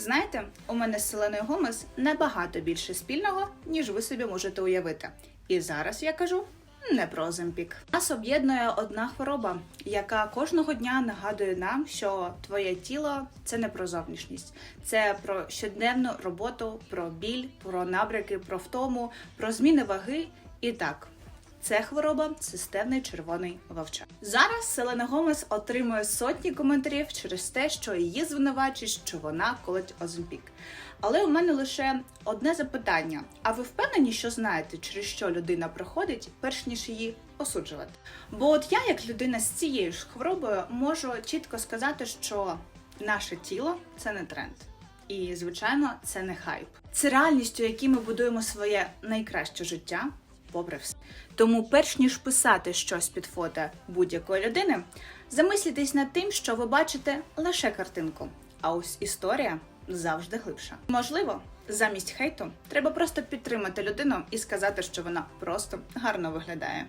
Знаєте, у мене з Селеною Гомес набагато більше спільного, ніж ви собі можете уявити. І зараз я кажу не про Оземпік. Нас об'єднує одна хвороба, яка кожного дня нагадує нам, що твоє тіло це не про зовнішність, це про щоденну роботу, про біль, про набряки, про втому, про зміни ваги і так. Це хвороба системний червоний вовчак. Зараз Селена Гомес отримує сотні коментарів через те, що її звинувачують, що вона колить Оземпік. Але у мене лише одне запитання: а ви впевнені, що знаєте, через що людина проходить, перш ніж її осуджувати? Бо от я, як людина з цією ж хворобою, можу чітко сказати, що наше тіло це не тренд. І, звичайно, це не хайп. Це реальність, у якій ми будуємо своє найкраще життя, попри все. Тому, перш ніж писати щось під фото будь-якої людини, замислітесь над тим, що ви бачите лише картинку. А ось історія завжди глибша. Можливо, замість хейту треба просто підтримати людину і сказати, що вона просто гарно виглядає.